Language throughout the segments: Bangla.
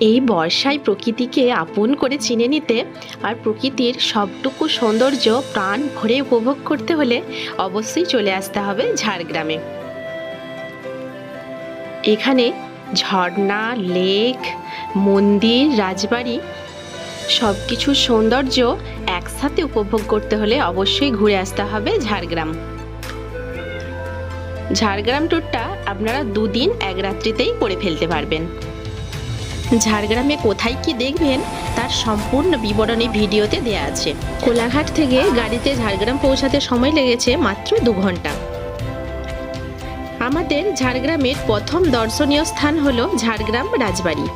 এই বর্ষায় প্রকৃতিকে আপন করে চিনে নিতে আর প্রকৃতির সবটুকু সৌন্দর্য প্রাণ ভরে উপভোগ করতে হলে অবশ্যই চলে আসতে হবে ঝাড়গ্রামে। এখানে ঝর্ণা, লেক, মন্দির, রাজবাড়ি সব কিছুর সৌন্দর্য একসাথে উপভোগ করতে হলে অবশ্যই ঘুরে আসতে হবে ঝাড়গ্রাম। ঝাড়গ্রাম ট্যুরটা আপনারা দুদিন এক রাত্রিতেই করে ফেলতে পারবেন। ঝাড়গ্রামে কোথায় কি দেখবেন তার সম্পূর্ণ বিবরণী ভিডিওতে দেয়া আছে। কোলাঘাট থেকে গাড়িতে ঝাড়গ্রাম পৌঁছাতে সময় লেগেছে মাত্র দু ঘণ্টা। আমাদের ঝাড়গ্রামের প্রথম দর্শনীয় স্থান হলো ঝাড়গ্রাম রাজবাড়ি।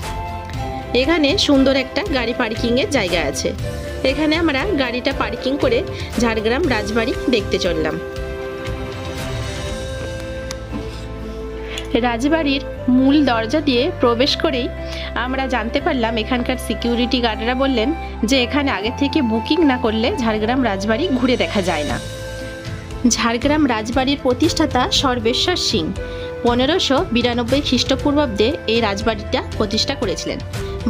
এখানে সুন্দর একটা গাড়ি পার্কিংয়ের জায়গা আছে। এখানে আমরা গাড়িটা পার্কিং করে ঝাড়গ্রাম রাজবাড়ি দেখতে চললাম। রাজবাড়ির মূল দরজা দিয়ে প্রবেশ করেই আমরা জানতে পারলাম এখানকার সিকিউরিটি গার্ডরা বললেন যে এখানে আগে থেকে বুকিং না করলে ঝাড়গ্রাম রাজবাড়ি ঘুরে দেখা যায় না। ঝাড়গ্রাম রাজবাড়ির প্রতিষ্ঠাতা সর্বেশ্বর সিং পনেরোশো বিরানব্বই খ্রিস্টপূর্বাব্দে এই রাজবাড়িটা প্রতিষ্ঠা করেছিলেন।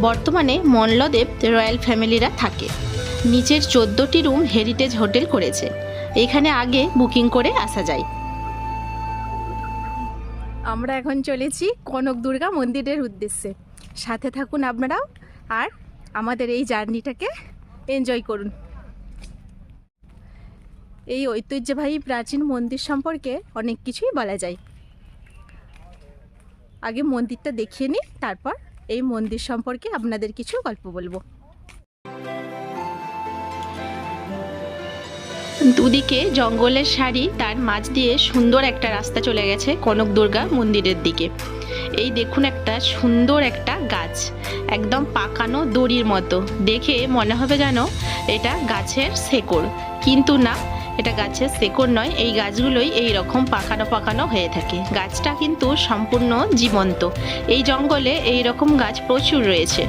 বর্তমানে মল্লদেব রয়্যাল ফ্যামিলিরা থাকে। নিচের চোদ্দোটি রুম হেরিটেজ হোটেল করেছে। এখানে আগে বুকিং করে আসা যায়। আমরা এখন চলেছি কনক দুর্গা মন্দিরের উদ্দেশ্যে। সাথে থাকুন আপনারাও আর আমাদের এই জার্নিটাকে এনজয় করুন। এই ঐতিহ্যবাহী প্রাচীন মন্দির সম্পর্কে অনেক কিছুই বলা যায়। আগে মন্দিরটা দেখিয়ে নিই, তারপর এই মন্দির সম্পর্কে আপনাদের কিছু গল্প বলব। দুদিকে জঙ্গলের সারি, তার মাঝ দিয়ে সুন্দর একটা রাস্তা চলে গেছে কনক দুর্গা মন্দিরের দিকে। এই দেখুন একটা সুন্দর একটা গাছ, একদম পাকানো দড়ির মতো। দেখে মনে হবে যেন এটা গাছের শেকড়। কিন্তু না, এটা গাছের শেকড় নয়, এই গাছগুলোই এই রকম পাকানো পাকানো হয়ে থাকে। গাছটা কিন্তু সম্পূর্ণ জীবন্ত। এই জঙ্গলে এই রকম গাছ প্রচুর রয়েছে।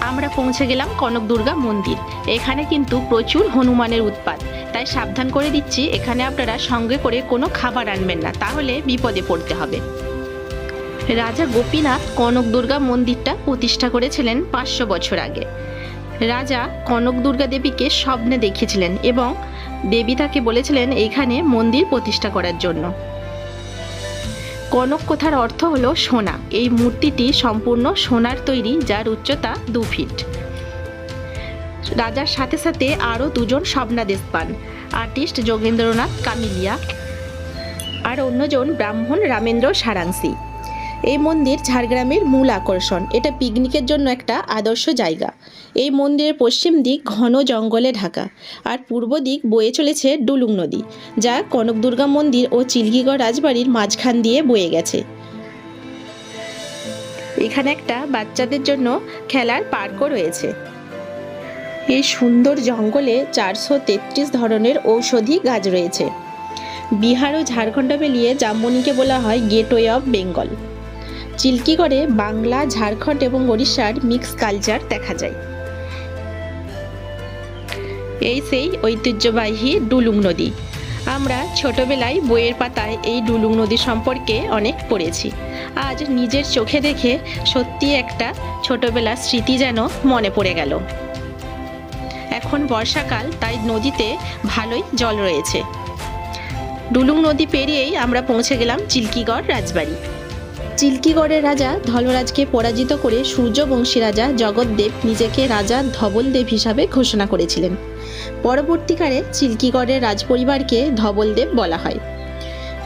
আমরা পৌঁছে গেলাম কনক দুর্গা মন্দির। এখানে কিন্তু প্রচুর হনুমানের উৎপাত। তাই সাবধান করে দিচ্ছি। এখানে আপনারা সঙ্গে করে কোনো খাবার আনবেন না। তাহলে বিপদে পড়তে হবে। রাজা গোপীনাথ কনক দুর্গা মন্দিরটা প্রতিষ্ঠা করেছিলেন পাঁচশো বছর আগে। রাজা কনক দুর্গা দেবীকে স্বপ্নে দেখিয়েছিলেন এবং দেবী তাকে বলেছিলেন এখানে মন্দির প্রতিষ্ঠা করার জন্য। কনক কথার অর্থ হলো সোনা। এই মূর্তিটি সম্পূর্ণ সোনার তৈরি, যার উচ্চতা দু ফিট। রাজার সাথে সাথে আরও দুজন স্বপ্নাদেশ পান আর্টিস্ট যোগেন্দ্রনাথ কামিলিয়া আর অন্যজন ব্রাহ্মণ রামেন্দ্র সারাংশী। এই মন্দির ঝাড়গ্রামের মূল আকর্ষণ। এটা পিকনিকের জন্য একটা আদর্শ জায়গা। এই মন্দিরের পশ্চিম দিক ঘন জঙ্গলে ঢাকা। আর পূর্ব দিক বয়ে চলেছে ডুলুং নদী, যা কনক দুর্গা মন্দির ও চিলগিগড় রাজবাড়ির মাঝখান দিয়ে বয়ে গেছে। এখানে একটা বাচ্চাদের জন্য খেলার পার্কও রয়েছে। এই সুন্দর জঙ্গলে চারশো তেত্রিশ ধরনের ঔষধি গাছ রয়েছে। বিহার ও ঝাড়খণ্ড মিলিয়ে জামবনিকে বলা হয় গেটওয়ে অফ বেঙ্গল চিল্কিগড়ে বাংলা, ঝাড়খণ্ড এবং ওড়িশার মিক্স কালচার দেখা যায়। এই সেই ঐতিহ্যবাহী ডুলুং নদী। আমরা ছোটবেলায় বইয়ের পাতায় এই ডুলুং নদী সম্পর্কে অনেক পড়েছি। আজ নিজের চোখে দেখে সত্যি একটা ছোটবেলার স্মৃতি যেন মনে পড়ে গেল। এখন বর্ষাকাল, তাই নদীতে ভালোই জল রয়েছে। ডুলুং নদী পেরিয়েই আমরা পৌঁছে গেলাম চিল্কিগড় রাজবাড়ি। চিল্কিগড়ের রাজা ধলরাজকে পরাজিত করে সূর্যবংশী রাজা জগৎদেব নিজেকে রাজা ধবলদেব হিসাবে ঘোষণা করেছিলেন। পরবর্তীকালে চিল্কিগড়ের রাজপরিবারকে ধবলদেব বলা হয়।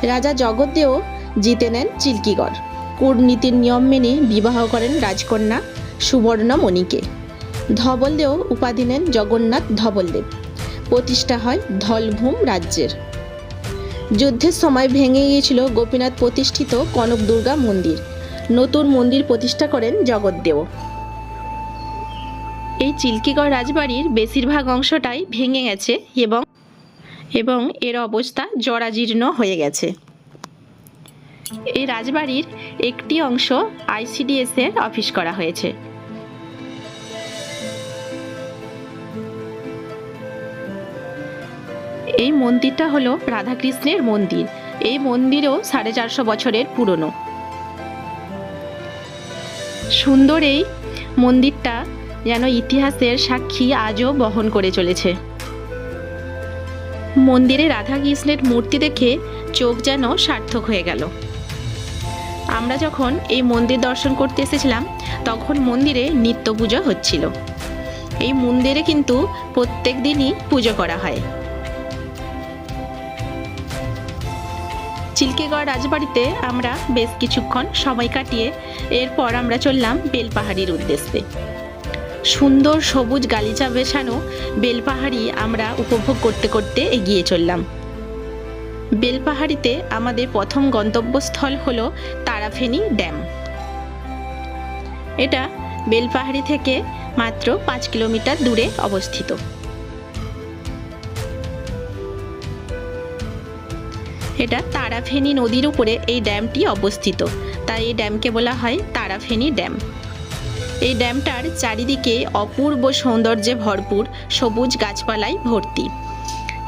রাজা জগৎদেও জিতে নেন চিল্কিগড়। কূটনীতির নিয়ম মেনে বিবাহ করেন রাজকন্যা সুবর্ণমণিকে। ধবলদেও উপাধি নেন জগন্নাথ ধবলদেব প্রতিষ্ঠা হয় ধলভূম রাজ্যের। যুদ্ধের সময় ভেঙে গিয়েছিল গোপীনাথ প্রতিষ্ঠিত কনক দুর্গা মন্দির। নতুন মন্দির প্রতিষ্ঠা করেন জগৎদেও এই চিল্কিগড় রাজবাড়ির বেশিরভাগ অংশটাই ভেঙে গেছে এবং এবং এর অবস্থা জরাজীর্ণ হয়ে গেছে। এই রাজবাড়ির একটি অংশ আইসিডিএসের অফিস করা হয়েছে। এই মন্দিরটা হলো রাধাকৃষ্ণের মন্দির। এই মন্দিরও সাড়ে চারশো বছরের পুরনো। সুন্দর এই মন্দিরটা যেন ইতিহাসের সাক্ষী আজও বহন করে চলেছে। মন্দিরে রাধাকৃষ্ণের মূর্তি দেখে চোখ যেন সার্থক হয়ে গেল। আমরা যখন এই মন্দির দর্শন করতে এসেছিলাম, তখন মন্দিরে নিত্য পুজো হচ্ছিল। এই মন্দিরে কিন্তু প্রত্যেক দিনই পুজো করা হয়। চিল্কেগড় রাজবাড়িতে আমরা বেশ কিছুক্ষণ সময় কাটিয়ে এরপর আমরা চললাম বেলপাহাড়ির উদ্দেশ্যে। সুন্দর সবুজ গালিচা বেছানো বেলপাহাড়ি আমরা উপভোগ করতে করতে এগিয়ে চললাম। বেলপাহাড়িতে আমাদের প্রথম গন্তব্যস্থল হলো তারাফেনি ড্যাম। এটা বেলপাহাড়ি থেকে মাত্র পাঁচ কিলোমিটার দূরে অবস্থিত। এটা তারাফেনী নদীর উপরে এই ড্যামটি অবস্থিত। তাই এই ড্যামকে বলা হয় তারাফেনী ড্যাম। এই ড্যামটার চারিদিকে অপূর্ব সৌন্দর্যে ভরপুর সবুজ গাছপালায় ভর্তি।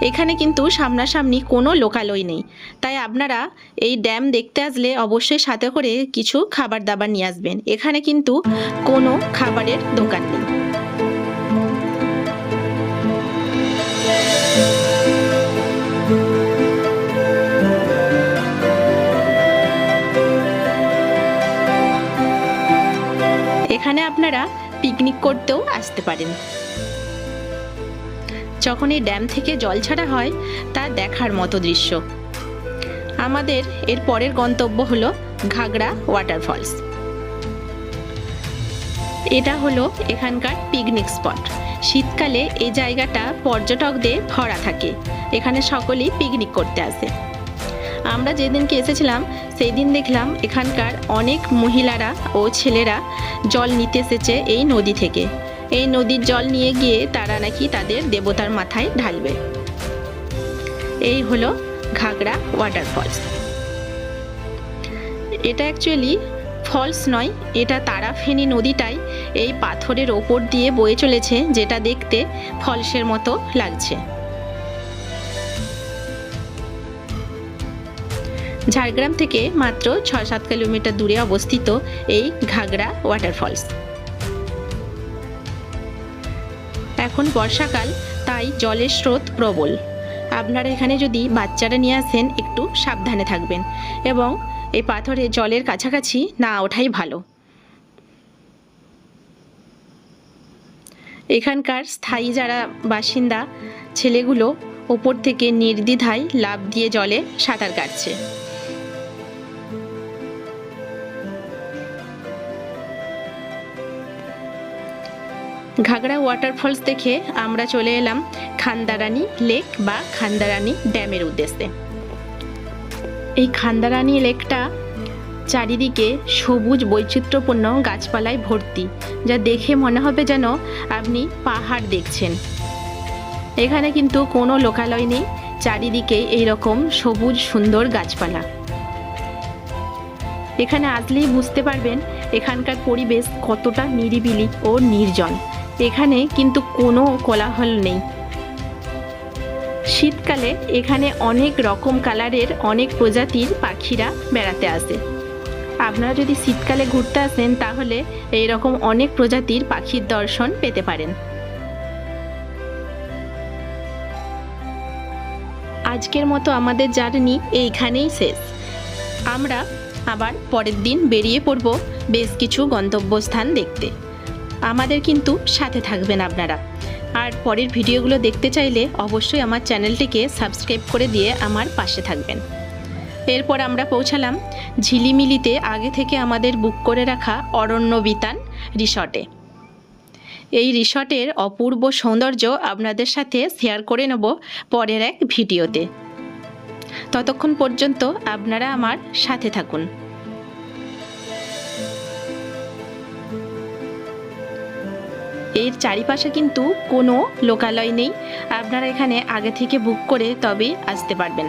এখানে কিন্তু সামনাসামনি কোনো লোকালয় নেই। তাই আপনারা এই ড্যাম দেখতে আসলে অবশ্যই সাথে করে কিছু খাবার দাবার নিয়ে আসবেন। এখানে কিন্তু কোনো খাবারের দোকান নেই। এখানে আপনারা পিকনিক করতেও আসতে পারেন। যখন এই ড্যাম থেকে জল ছাড়া হয়, তা দেখার মতো দৃশ্য। আমাদের এর পরের গন্তব্য হলো ঘাগড়া ওয়াটারফলস এটা হলো এখানকার পিকনিক স্পট শীতকালে এই জায়গাটা পর্যটকদের ভরা থাকে। এখানে সকলেই পিকনিক করতে আসে। আমরা যেদিনকে এসেছিলাম সেই দিন দেখলাম এখানকার অনেক মহিলারা ও ছেলেরা জল নিতে এসেছে এই নদী থেকে। এই নদীর জল নিয়ে গিয়ে তারা নাকি তাদের দেবতার মাথায় ঢালবে। এই হলো ঘাগড়া ওয়াটারফলস এটা অ্যাকচুয়ালি ফলস নয়, এটা তারাফেনী নদীটাই এই পাথরের ওপর দিয়ে বয়ে চলেছে, যেটা দেখতে ফলসের মতো লাগছে। ঝাড়গ্রাম থেকে মাত্র ছ সাত কিলোমিটার দূরে অবস্থিত এই ঘাগড়া ওয়াটারফলস এখন বর্ষাকাল, তাই জলের স্রোত প্রবল। আপনারা এখানে যদি বাচ্চারা নিয়ে আসেন, একটু সাবধানে থাকবেন এবং এই পাথরে জলের কাছাকাছি না ওঠাই ভালো। এখানকার স্থায়ী যারা বাসিন্দা, ছেলেগুলো ওপর থেকে নির্দ্বিধায় লাভ দিয়ে জলে সাঁতার কাটছে। ঘাগড়া ওয়াটারফলস দেখে আমরা চলে এলাম খান্দারানি লেক বা খান্দারানি ড্যামের উদ্দেশ্যে। এই খান্দারানি লেকটা চারিদিকে সবুজ বৈচিত্র্যপূর্ণ গাছপালায় ভর্তি, যা দেখে মনে হবে যেন আপনি পাহাড় দেখছেন। এখানে কিন্তু কোনো লোকালয় নেই, চারিদিকে এইরকম সবুজ সুন্দর গাছপালা। এখানে আসলেই বুঝতে পারবেন এখানকার পরিবেশ কতটা নিরিবিলি ও নির্জন। এখানে কিন্তু কোনো কোলাহল নেই। শীতকালে এখানে অনেক রকম কালারের অনেক প্রজাতির পাখিরা বেড়াতে আসে। আপনারা যদি শীতকালে ঘুরতে আসেন, তাহলে এই রকম অনেক প্রজাতির পাখির দর্শন পেতে পারেন। আজকের মতো আমাদের জার্নি এইখানেই শেষ। আমরা আবার পরের দিন বেরিয়ে পড়ব বেশ কিছু গন্তব্যস্থান দেখতে। আমাদের কিন্তু সাথে থাকবেন আপনারা। আর পরের ভিডিওগুলো দেখতে চাইলে অবশ্যই আমার চ্যানেলটিকে সাবস্ক্রাইব করে দিয়ে আমার পাশে থাকবেন। এরপর আমরা পৌঁছালাম ঝিলিমিলিতে আগে থেকে আমাদের বুক করে রাখা অরণ্য বিতান রিসর্টে। এই রিসর্টের অপূর্ব সৌন্দর্য আপনাদের সাথে শেয়ার করে নেব পরের এক ভিডিওতে। ততক্ষণ পর্যন্ত আপনারা আমার সাথে থাকুন। এর চারিপাশে কিন্তু কোনো লোকালয় নেই। আপনারা এখানে আগে থেকে বুক করে তবেই আসতে পারবেন।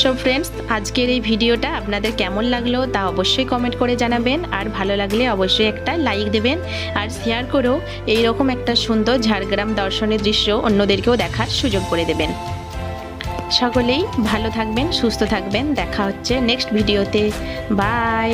সো ফ্রেন্ডস আজকের এই ভিডিওটা আপনাদের কেমন লাগল তা অবশ্যই কমেন্ট করে জানাবেন। আর ভালো লাগলে অবশ্যই একটা লাইক দেবেন। আর শেয়ার করেও এইরকম একটা সুন্দর ঝাড়গ্রাম দর্শনের দৃশ্য অন্যদেরকেও দেখার সুযোগ করে দেবেন। সকলেই ভালো থাকবেন, সুস্থ থাকবেন। দেখা হচ্ছে নেক্সট ভিডিওতে বাই